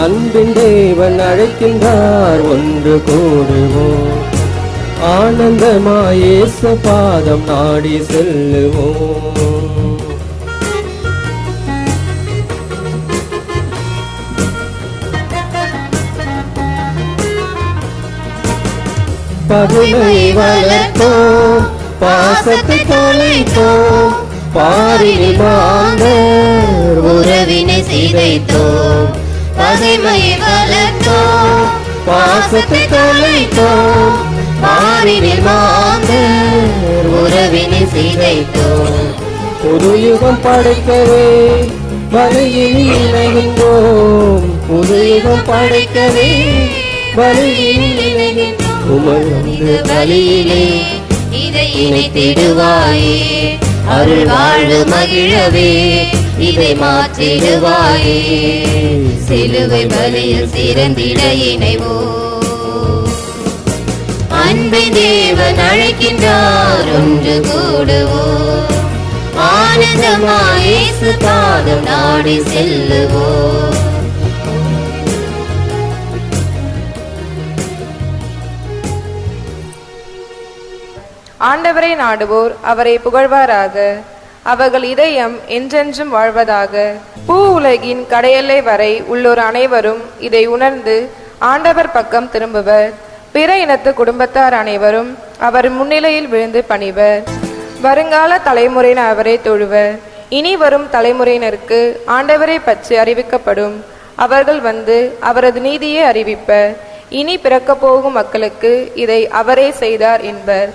அன்பின் தேவன் அழைக்கின்றார் ஒன்று கூடுவோம். ஆனந்தமாயேச பாதம் நாடி செல்லுவோம். பகைமை வளர்த்தோம் பாசத்தை தொலைத்தோம் பாரில் மாந்தர் உறவினை சிதைத்தோம். பகைமை வளர்த்தோம் பாசத்தை தொலைத்தோம் மாறினில் மாந்தர் உறவினை சிதைத்தோம் புது யுகம் படைக்கவே வழியில் இணைகின்றோம். புது யுகம் படைக்கவே வழியில் இணைகின்றோம். உமை வந்து வழியிலே இதை இணைத்திடுவாயே. அருள் வாழ்வு மகிழவே இதை மாற்றிடுவாயே. சிலுவை பலியில் சிறந்திட இணைவோ. அன்பை தேவன் அழைக்கின்றார் ஒன்று கூடுவோ. ஆனந்தமாயேசு பாதம் நாடி செல்லுவோ. ஆண்டவரை நாடுவோர் அவரை புகழ்வாராக. அவர்கள் இதயம் என்றென்றும் வாழ்வதாக. பூ உலகின் கடையெல்லை வரை உள்ளோர் அனைவரும் இதை உணர்ந்து ஆண்டவர் பக்கம் திரும்புவர். பிற இனத்து குடும்பத்தார் அனைவரும் அவர் முன்னிலையில் விழுந்து பணிவர். வருங்கால தலைமுறையினர் அவரை தொழுவர். இனி வரும் தலைமுறையினருக்கு ஆண்டவரை பற்றி அறிவிக்கப்படும். அவர்கள் வந்து அவரது நீதியை அறிவிப்பர். இனி பிறக்கப் போகும் மக்களுக்கு இதை அவரே செய்தார் என்பர்.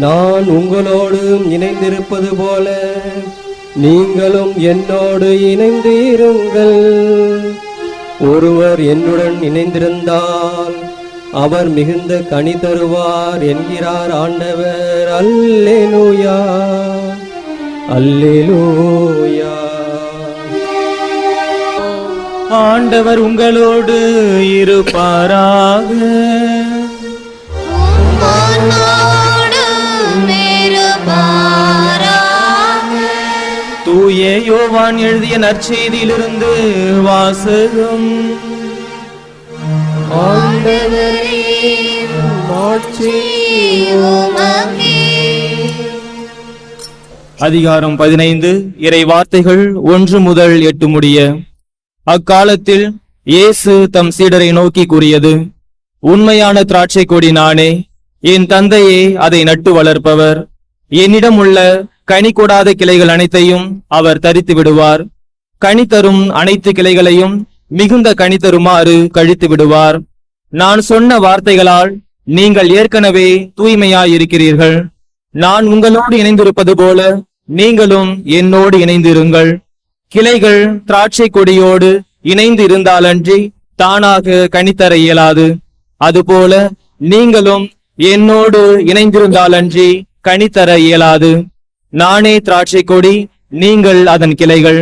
நான் உங்களோடு இணைந்திருப்பது போல நீங்களும் என்னோடு இணைந்து இருங்கள் ஒருவர் என்னுடன் இணைந்திருந்தால் அவர் மிகுந்த கனி தருவார் என்கிறார் ஆண்டவர். அல்லேலூயா. அல்லேலூயா. ஆண்டவர் உங்களோடு இருப்பாராக. தூய யோவான் எழுதிய நற்செய்தியிலிருந்து வாசகம். ஆண்டவரே அதிகாரம் பதினைந்து இறை வார்த்தைகள் ஒன்று முதல் எட்டு முடிய அக்காலத்தில் இயேசு தம் சீடரை நோக்கி கூறியது உண்மையான திராட்சை கொடி நானே என் தந்தையே அதை நட்டு வளர்ப்பவர். என்னிடம் உள்ள கனி கூடாத கிளைகள் அனைத்தையும் அவர் தரித்து விடுவார். கனி தரும் அனைத்து கிளைகளையும் மிகுந்த கனி தருமாறு கழித்து விடுவார். நான் சொன்ன வார்த்தைகளால் நீங்கள் ஏற்கனவே தூய்மையாயிருக்கிறீர்கள். நான் உங்களோடு இணைந்திருப்பது போல நீங்களும் என்னோடு இணைந்திருங்கள். கிளைகள் திராட்சை கொடியோடு இணைந்து இருந்தாலன்றி தானாக கனித்தர இயலாது. அதுபோல நீங்களும் என்னோடு இணைந்திருந்தாலன்றி கனித்தர இயலாது. நானே திராட்சை கொடி நீங்கள் அதன் கிளைகள்.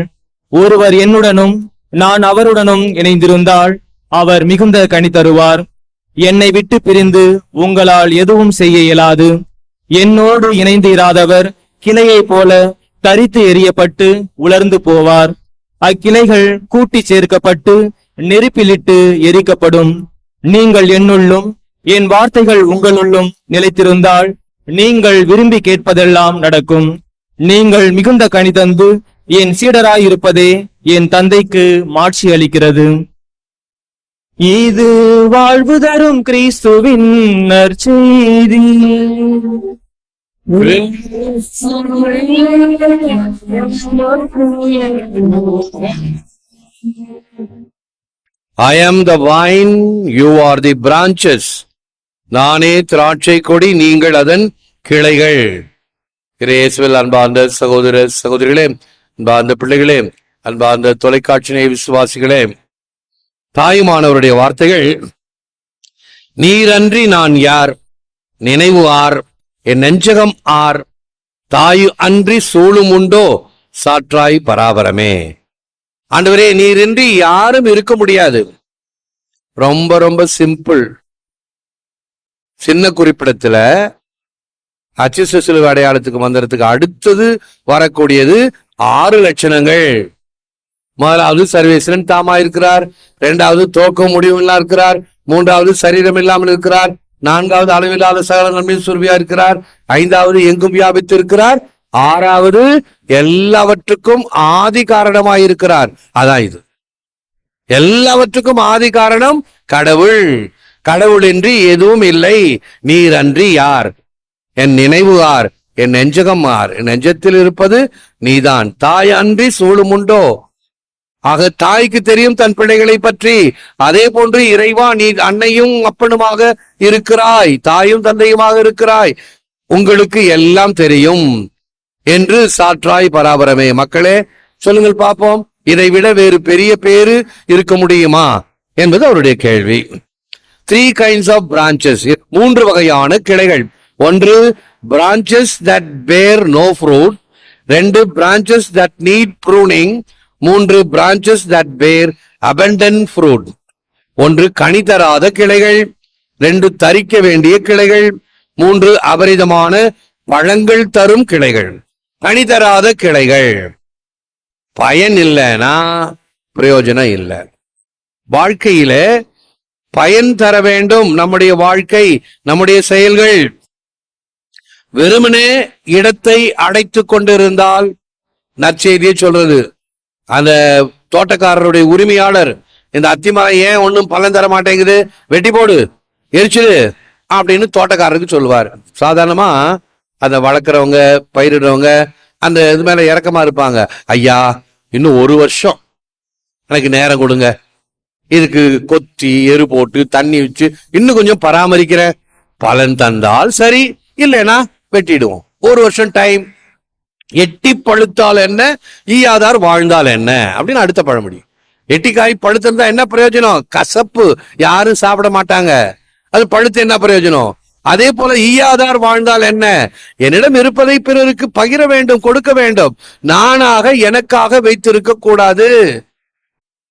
ஒருவர் என்னுடனும் நான் அவருடனும் இணைந்திருந்தால் அவர் மிகுந்த கனி தருவார். என்னை விட்டு பிரிந்து உங்களால் எதுவும் செய்ய இயலாது. என்னோடு இணைந்து இராதவர் கிளையைப் போல தரித்து எரியப்பட்டு உலர்ந்து போவார். அக்கிளைகள் கூட்டி சேர்க்கப்பட்டு நெருப்பிலிட்டு எரிக்கப்படும். நீங்கள் என்னுள்ளும் என் வார்த்தைகள் உங்களுள்ளும் நிலைத்திருந்தால் நீங்கள் விரும்பி கேட்பதெல்லாம் நடக்கும். நீங்கள் மிகுந்த கனி என் என் சீடராயிருப்பதே என் தந்தைக்கு மாட்சி அளிக்கிறது இது வாழ்வு தரும் கிறிஸ்துவின் நற்செய்தி. I am the vine you are the branches நானே திராட்சை கொடி நீங்கள் அதன் கிளைகள். இயேசுவில் அன்பார்ந்த சகோதர சகோதரிகளே அன்பார்ந்த பிள்ளைகளே அன்பார்ந்த தொலைக்காட்சி விசுவாசிகளே தாயுமானவருடைய வார்த்தைகள் நீரன்றி நான் யார்? நினைவு ஆர்? என் நெஞ்சகம் ஆர்? தாயு அன்றி சூழும் உண்டோ? சாற்றாய் பராபரமே. ஆண்டவரே நீரின்றி யாரும் இருக்க முடியாது. ரொம்ப ரொம்ப சிம்பிள். சின்ன குறிப்பிடத்துல அச்சிச சிலுவை அடையாளத்துக்கு மந்திரத்துக்கு அடுத்தது வரக்கூடியது ஆறு லட்சணங்கள். முதலாவது சர்வேஸ்வரன் தாமா இருக்கிறார். இரண்டாவது தோக்க முடிவுள்ளா இருக்கிறார். மூன்றாவது சரீரம் இல்லாமல் இருக்கிறார். நான்காவது அளவில்லாத சகல நன்மை சுருவியா இருக்கிறார். ஐந்தாவது எங்கும் வியாபித்து இருக்கிறார் ஆறாவது எல்லாவற்றுக்கும் ஆதி காரணமாய் இருக்கிறார். அதான் இது. எல்லாவற்றுக்கும் ஆதி காரணம் கடவுள். கடவுளின்றி எதுவும் இல்லை. நீர் அன்றி யார்? என் நினைவு ஆர் என் நெஞ்சகம்மார் என் நெஞ்சத்தில் இருப்பது நீதான். தாய் அன்றி சூழுமுண்டோ ஆக தாய்க்கு தெரியும் தன் பிள்ளைகளை பற்றி. அதே போன்று இறைவா நீ அன்னையும் அப்பனுமாக இருக்கிறாய். தாயும் தந்தையுமாக இருக்கிறாய். உங்களுக்கு எல்லாம் தெரியும் என்று சாற்றாய் பராபரமே. மக்களே சொல்லுங்கள் பார்ப்போம். இதை விட வேறு பெரிய பேரு இருக்க முடியுமா என்பது அவருடைய கேள்வி. த்ரீ கைண்ட்ஸ் ஆஃப் பிரான்ச்சஸ் மூன்று வகையான கிளைகள். ஒன்று branches that bear no fruit ரெண்டு பிரான்ச்சஸ் தட் நீட் ப்ரூனிங் மூன்று branches that bear abundant fruit ஒன்று கனி தராத கிளைகள். ரெண்டு தரிக்க வேண்டிய கிளைகள். மூன்று அபரிதமான பழங்கள் தரும் கிளைகள். கனி தராத கிளைகள். பயன் இல்லைன்னா பிரயோஜனம் இல்லை. வாழ்க்கையில பயன் தர வேண்டும். நம்முடைய வாழ்க்கை நம்முடைய செயல்கள். வெறுமனே இடத்தை அடைத்து கொண்டிருந்தால் நற்செய்தியை சொல்றது. அந்த தோட்டக்காரருடைய உரிமையாளர் இந்த அத்திமரம் ஏன் ஒன்றும் பலன் தர மாட்டேங்குது? வெட்டி போடு எரிச்சிடு அப்படின்னு தோட்டக்காரருக்கு சொல்லுவார். சாதாரணமா அதை வளர்க்குறவங்க பயிரிடுறவங்க அந்த இது மேல இறக்கமா இருப்பாங்க. ஐயா இன்னும் ஒரு வருஷம். எனக்கு நேரம் கொடுங்க. இதுக்கு கொத்தி எரு போட்டு தண்ணி வச்சு இன்னும் கொஞ்சம் பராமரிக்கிறேன். பலன் தந்தால் சரி இல்லைன்னா வெட்டிடுவோம். ஒரு வருஷம் டைம் எட்டி பழுத்தால் என்ன? ஈயாதார் வாழ்ந்தால் என்ன? அப்படின்னு அடுத்த பழமொழி. எட்டிக்காய் பழுத்திருந்தா என்ன பிரயோஜனம்? கசப்பு. யாரும் சாப்பிட மாட்டாங்க. அது பழுத்து என்ன பிரயோஜனம்? அதே போல ஈயாதார் வாழ்ந்தால் என்ன? என்னிடம் இருப்பதை பிறருக்கு பகிர வேண்டும் கொடுக்க வேண்டும். நானாக எனக்காக வைத்திருக்க கூடாது.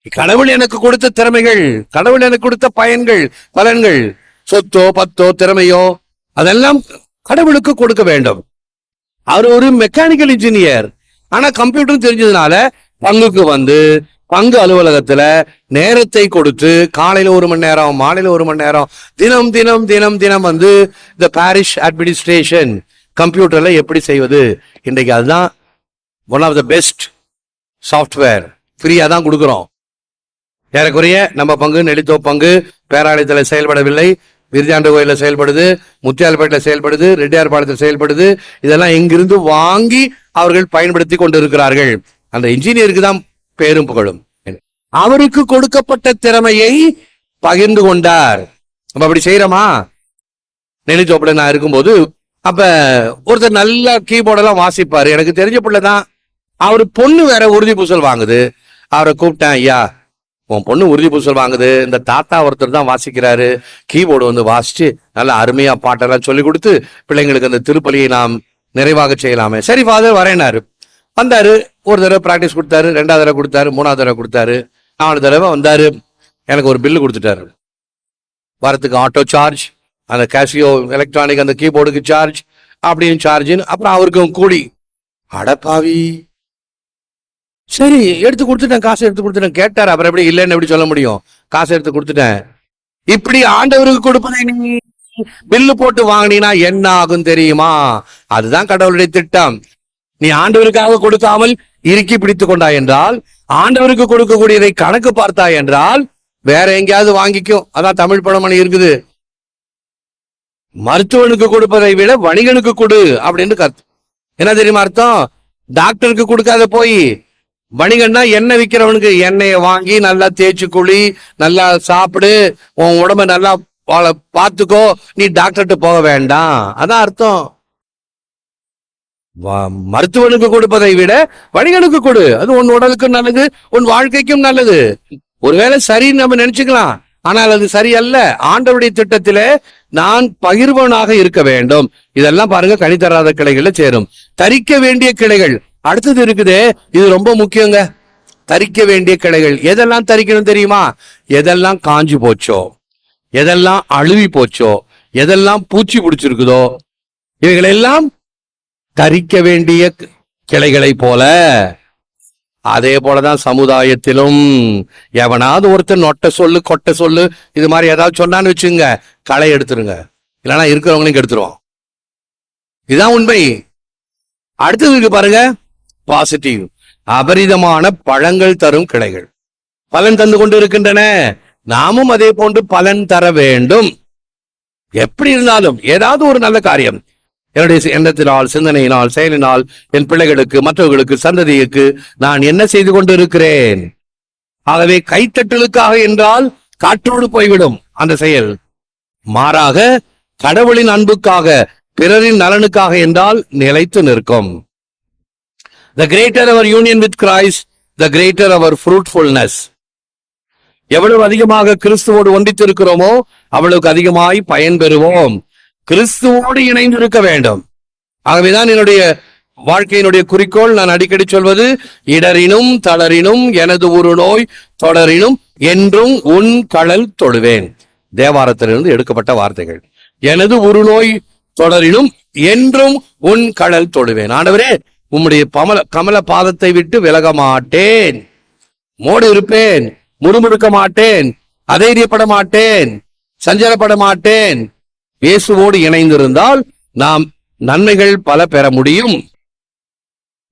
கடவுள் எனக்கு கொடுத்த திறமைகள் கடவுள் எனக்கு கொடுத்த பயன்கள் பலன்கள். சொத்தோ பத்தோ திறமையோ அதெல்லாம் கடவுளுக்கு கொடுக்க வேண்டும். அவர் ஒரு மெக்கானிக்கல் இன்ஜினியர் ஆனா கம்ப்யூட்டர் தெரிஞ்சதுனால பங்குக்கு வந்து பங்கு அலுவலகத்துல நேரத்தை கொடுத்து காலையில ஒரு மணி நேரம் மாலையில ஒரு மணி நேரம் தினம் தினம் தினம் தினம் வந்து இந்த பாரிஷ் அட்மினிஸ்ட்ரேஷன் கம்ப்யூட்டர்ல எப்படி செய்வது? இன்றைக்கு அதுதான் one of the best software ஃப்ரீயா தான் கொடுக்குறோம். ஏறக்குறைய நம்ம பங்கு நெளித்தோ பங்கு பேராலயத்தில் செயல்படவில்லை. விருதாண்டு கோயிலில் செயல்படுது முத்தியால்பேட்டில் செயல்படுது ரெட்டியார்பாளையத்தில் செயல்படுது. இதெல்லாம் எங்கிருந்து வாங்கி அவர்கள் பயன்படுத்தி கொண்டிருக்கிறார்கள். அந்த இன்ஜினியருக்கு தான் பேரும் புகழும். அவருக்கு கொடுக்கப்பட்ட திறமையை பகிர்ந்து கொண்டார். நம்ம அப்படி செய்யறோமா நெளித்தோப்பில் நான் இருக்கும்போது அப்ப ஒருத்தர் நல்லா கீபோர்டெல்லாம் வாசிப்பாரு. எனக்கு தெரிஞ்ச பிள்ளை தான். அவர் பொண்ணு வேற உறுதி பூசல் வாங்குது. அவரை கூப்பிட்டேன் ஐயா உன் பொண்ணு உறுதி பூசல் வாங்குது. இந்த தாத்தா ஒருத்தர் தான் வாசிக்கிறாரு. கீபோர்டு வந்து வாசிச்சு நல்லா அருமையா பாட்டெல்லாம் சொல்லி கொடுத்து பிள்ளைங்களுக்கு அந்த திருப்பலியை நாம் நிறைவாக செய்யலாமே. சரி ஃபாதர் வரேனாரு வந்தாரு. ஒரு தடவை ப்ராக்டிஸ் கொடுத்தாரு. ரெண்டாவது தடவை கொடுத்தாரு. மூணாவது தடவை கொடுத்தாரு. நாலு தடவை வந்தாரு. எனக்கு ஒரு பில்லு கொடுத்துட்டாரு. வரத்துக்கு ஆட்டோ சார்ஜ் அந்த கேசியோ எலக்ட்ரானிக் அந்த கீபோர்டுக்கு சார்ஜ் அப்படின்னு சார்ஜின்னு அப்புறம் அவருக்கும் கூலி. அடப்பாவி. சரி எடுத்து கொடுத்துட்டேன் காசு எடுத்து கொடுத்துட்டேன். கேட்டார் அப்புறம் எப்படி இல்லைன்னு எப்படி சொல்ல முடியும்? காசு எடுத்து கொடுத்துட்டேன். இப்படி ஆண்டவருக்கு கொடுப்பதை நீ பில்லு போட்டு வாங்கினீங்கன்னா என்ன ஆகும் தெரியுமா? அதுதான் கடவுளுடைய திட்டம். நீ ஆண்டவருக்காக கொடுக்காமல் இறுக்கி பிடித்து கொண்டாய் என்றால் ஆண்டவருக்கு கொடுக்கக்கூடியதை கணக்கு பார்த்தாய் என்றால் வேற எங்கேயாவது வாங்கிக்கும். அதான் தமிழ் பழமொழி இருக்குது. மருத்துவனுக்கு கொடுப்பதை விட வணிகனுக்கு கொடு அப்படின்னு கருத்து. என்ன தெரியுமா அர்த்தம்? டாக்டருக்கு கொடுக்காத போய் வணிகன்னா எண்ணெய் விற்கிறவனுக்கு எண்ணெயை வாங்கி நல்லா தேய்ச்சி குழி நல்லா சாப்பிடு உன் உடம்ப நல்லா பார்த்துக்கோ நீ டாக்டர்கிட்ட போக வேண்டாம். அதான் அர்த்தம். வ- மருத்துவனுக்கு கொடுப்பதை விட வணிகனுக்கு கொடு. அது உன் உடலுக்கும் நல்லது உன் வாழ்க்கைக்கும் நல்லது. ஒருவேளை சரின்னு நம்ம நினைச்சுக்கலாம். ஆனால் அது சரியல்ல. ஆண்டவுடைய திட்டத்தில நான் பகிர்வனாக இருக்க வேண்டும். இதெல்லாம் பாருங்க கனி தராத கிளைகள்ல சேரும். தரிக்க வேண்டிய கிளைகள் அடுத்தது இருக்குது இது ரொம்ப முக்கியங்க. தரிக்க வேண்டிய கிளைகள். எதெல்லாம் தரிக்கணும் தெரியுமா? எதெல்லாம் காஞ்சு போச்சோ? எதெல்லாம் அழுவி போச்சோ? எதெல்லாம் பூச்சி பிடிச்சிருக்குதோ? இவைகளெல்லாம் தரிக்க வேண்டிய கிளைகளை போல அதே போலதான் சமுதாயத்திலும் எவனாவது ஒருத்தர் நொட்ட சொல்லு கொட்டை சொல்லு இது மாதிரி ஏதாவது சொன்னான்னு வச்சுங்க களை எடுத்துருங்க. இல்லைன்னா இருக்கிறவங்களையும் கெடுத்துருவோம் இதுதான் உண்மை. அடுத்தது இருக்கு பாருங்க பாசிட்டிவ் அபரிதமான பழங்கள் தரும் கிளைகள். பலன் தந்து கொண்டு இருக்கின்றன நாமும் அதே போன்று பலன் தர வேண்டும். எப்படி இருந்தாலும் ஏதாவது ஒரு நல்ல காரியம். என்னுடைய எண்ணத்தினால் சிந்தனையினால் செயலினால் என் பிள்ளைகளுக்கு மற்றவர்களுக்கு சந்ததிக்கு நான் என்ன செய்து கொண்டு இருக்கிறேன் ஆகவே கைத்தட்டலுக்காக என்றால் காற்றோடு போய்விடும் அந்த செயல். மாறாக கடவுளின் அன்புக்காக பிறரின் நலனுக்காக என்றால் நிலைத்து நிற்கும். The greater our union with Christ the greater our fruitfulness எவ்வளவு அதிகமாக கிறிஸ்துவோடு ஒன்றித்திருக்கிறோமோ அவ்வளவுக்கு அதிகமாய் பயன் பெறுவோம். கிறிஸ்துவோடு இணைந்து இருக்க வேண்டும். ஆகவேதான் என்னுடைய வாழ்க்கையினுடைய குறிக்கோள் நான் அடிக்கடி சொல்வது இடரினும் தளரினும் எனது ஒரு நோய் தொடரினும் என்றும் உன் கடல் தொழுவேன் தேவாரத்திலிருந்து எடுக்கப்பட்ட வார்த்தைகள். எனது ஒரு நோய் தொடரினும் என்றும் உன் கடல் தொழுவேன் ஆண்டவரே உம்முடைய பமல கமல பாதத்தை விட்டு விலக மாட்டேன். மோடு இருப்பேன் முறுமுறுக்க மாட்டேன் அதைரியப்பட மாட்டேன் சஞ்சலப்பட மாட்டேன். இயேசுவோடு இணைந்திருந்தால் நாம் நன்மைகள் பல பெற முடியும்.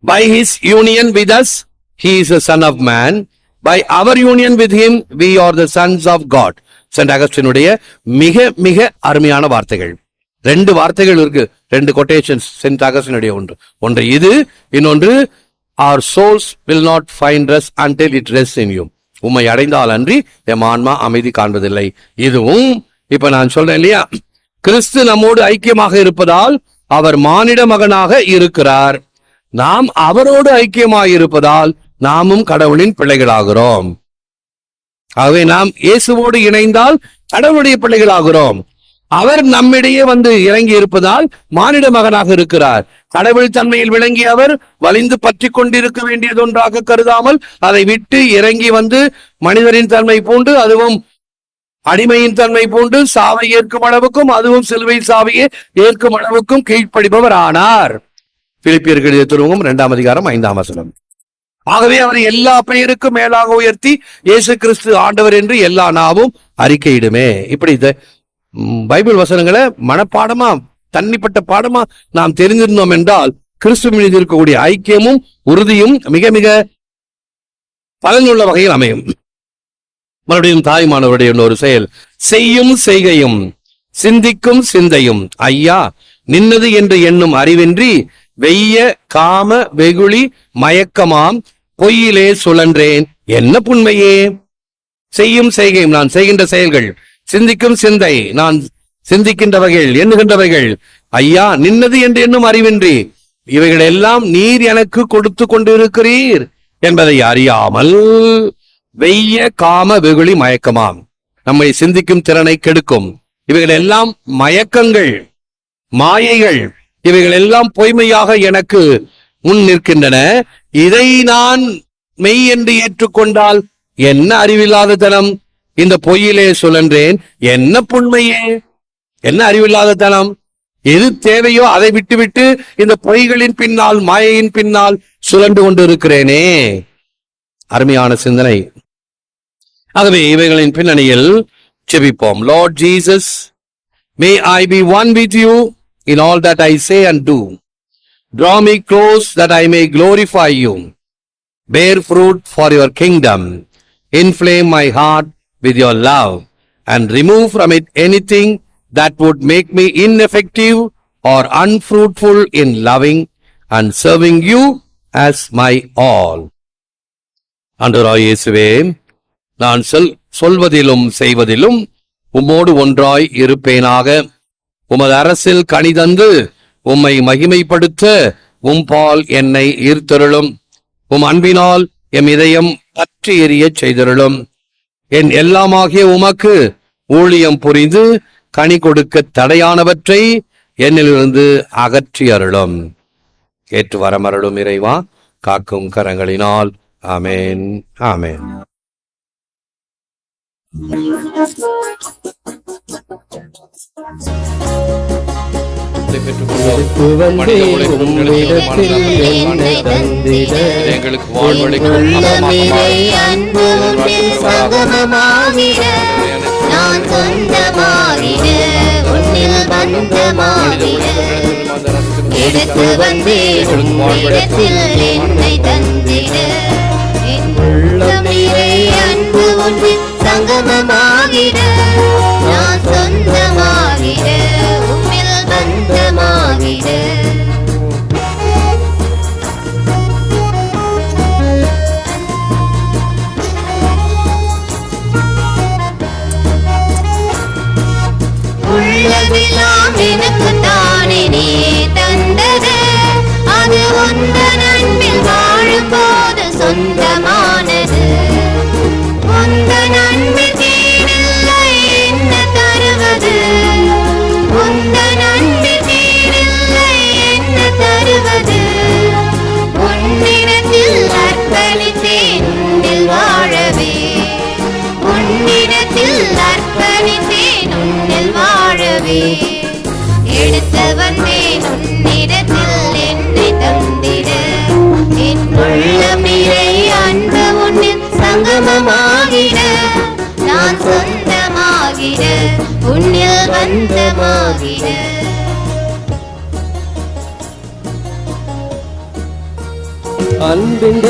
By his union with us he is a son of man by our union with him we are the sons of God Saint அகஸ்டினுடைய மிக மிக அருமையான வார்த்தைகள். ரெண்டு வார்த்தைகள் இருக்கு. ரெண்டு கொட்டேஷன்ஸ் சென்ட் அகஸ்டினுடைய ஒன்று. ஒன்று இது இன்னொன்று our souls will not find rest until it rest in you உம்மை அடைந்தால் அன்றி எம் ஆன்மா அமைதி காண்பதில்லை. இதுவும் இப்ப நான் சொல்றேன் இல்லையா? கிறிஸ்து நம்மோடு ஐக்கியமாக இருப்பதால் அவர் மானிட மகனாக இருக்கிறார். நாம் அவரோடு ஐக்கியமாக இருப்பதால் நாமும் கடவுளின் பிள்ளைகளாகிறோம். ஆகவே நாம் இயேசுவோடு இணைந்தால் கடவுளுடைய பிள்ளைகளாகிறோம். அவர் நம்மிடையே வந்து இறங்கி இருப்பதால் மானிட மகனாக இருக்கிறார். கடவுள் தன்மையில் விளங்கி அவர் வலிந்து பற்றி கொண்டிருக்க வேண்டியது ஒன்றாக கருதாமல் அதை விட்டு இறங்கி வந்து மனிதரின் தன்மை பூண்டு அதுவும் அடிமையின் தன்மை பூண்டு சாவை ஏற்கும் அளவுக்கும் அதுவும் சிலுவை சாவையே ஏற்கும் அளவுக்கும் கீழ்ப்படிபவர் ஆனார். பிலிப்பியர்கள் திருவங்கம் இரண்டாம் அதிகாரம் ஐந்தாம் வசனம். ஆகவே அவர் எல்லா பெயருக்கும் மேலாக உயர்த்தி இயேசு கிறிஸ்து ஆண்டவர் என்று எல்லா நாவும் அறிக்கையிடுமே. இப்படி பைபிள் வசனங்களை மனப்பாடமா தன்னிப்பட்ட பாடமா நாம் தெரிஞ்சிருந்தோம் என்றால் கிறிஸ்து மீது இருக்கக்கூடிய ஐக்கியமும் உறுதியும் மிக மிக பலனுள்ள வகையில் அமையும். மறுபடியும் தாய்மானவருடைய இன்னொரு செயல் செய்யும் செய்கையும் சிந்திக்கும் சிந்தையும். ஐயா நின்னது என்று எண்ணும் அறிவின்றி வெய்ய காம வெகுளி மயக்கமாம் பொய்யிலே சுழன்றேன். என்ன புண்மையே? செய்யும் செய்கையும் நான் செய்கின்ற செயல்கள் சிந்திக்கும் சிந்தை. நான் சிந்திக்கின்றவைகள் எண்ணுகின்றவைகள் ஐயா நின்னது என்று எண்ணும் அறிவின்றி இவைகள் எல்லாம் நீர் எனக்கு கொடுத்து கொண்டிருக்கிறீர் என்பதை அறியாமல் வெய்ய காம வெகுளி மயக்கமாம். நம்மை சிந்திக்கும் திறனை கெடுக்கும். இவைகள் எல்லாம் மயக்கங்கள் மாயைகள். இவைகள் எல்லாம் பொய்மையாக எனக்கு முன் நிற்கின்றன. இதை நான் மெய் என்று ஏற்றுக்கொண்டால் என்ன அறிவில்லாத தனம்? இந்த பொய்யிலே சுழன்றேன். என்ன புண்மையே? என்ன அறிவில்லாத தனம்? எது தேவையோ அதை விட்டுவிட்டு இந்த பொய்களின் பின்னால் மாயையின் பின்னால் சுழண்டு கொண்டு இருக்கிறேனே அருமையான சிந்தனை. ஆகவே இவைகளின் பின்னணியில் செபிப்போம் Lord Jesus may I be one with you in all that I say and do Draw me close that I may glorify you bear fruit for your kingdom Inflame my heart with your love and remove from it anything that would make me ineffective or unfruitful in loving and serving you as my all. அன்றுராய் இயேசுவே நான் சொல் சொல்வதிலும் செய்வதிலும் உம்மோடு ஒன்றாய் இருப்பேனாக. உமது அரசில் கனிதந்து உம்மை மகிமைப்படுத்த உம்பால் என்னை ஈர்த்தருளும். உம் அன்பினால் எம் இதயம் பற்றி எரியச் செய்தருளும். என் எல்லாமாகிய உமக்கு ஊழியம் புரிந்து கனி கொடுக்க தடையானவற்றை என்னிலிருந்து அகற்றி அருளும். ஏற்று வரமருளும் இறைவா காக்கும் கரங்களினால். ஆமேன். ஆமேன். Thank you. வந்தேன் உம்மிடத்தில் எங்களுக்கு வாழ்வழிக்கும் சங்கமமாகிட நான் சொந்தமாகிட உன்னில் பந்தமாகிட எடுத்து என்னை தந்திட அன்பு சங்கமமாகிட. நான் பந்தமாகிட உள்ளதெல்லாம் எனக்கு தானே நீ தந்தது. அது உந்த நண்பில் வாழும் போது சொந்தம் வாழவே எடுத்து வந்தேன் உன்னிடத்தில் என்னை தந்திட. என் உள்ளம் நிறை அன்பு உன்னில் சங்கமமாகிட. நான் சொந்தமாகிட உன்னில் வந்தமாகிட அன்பின்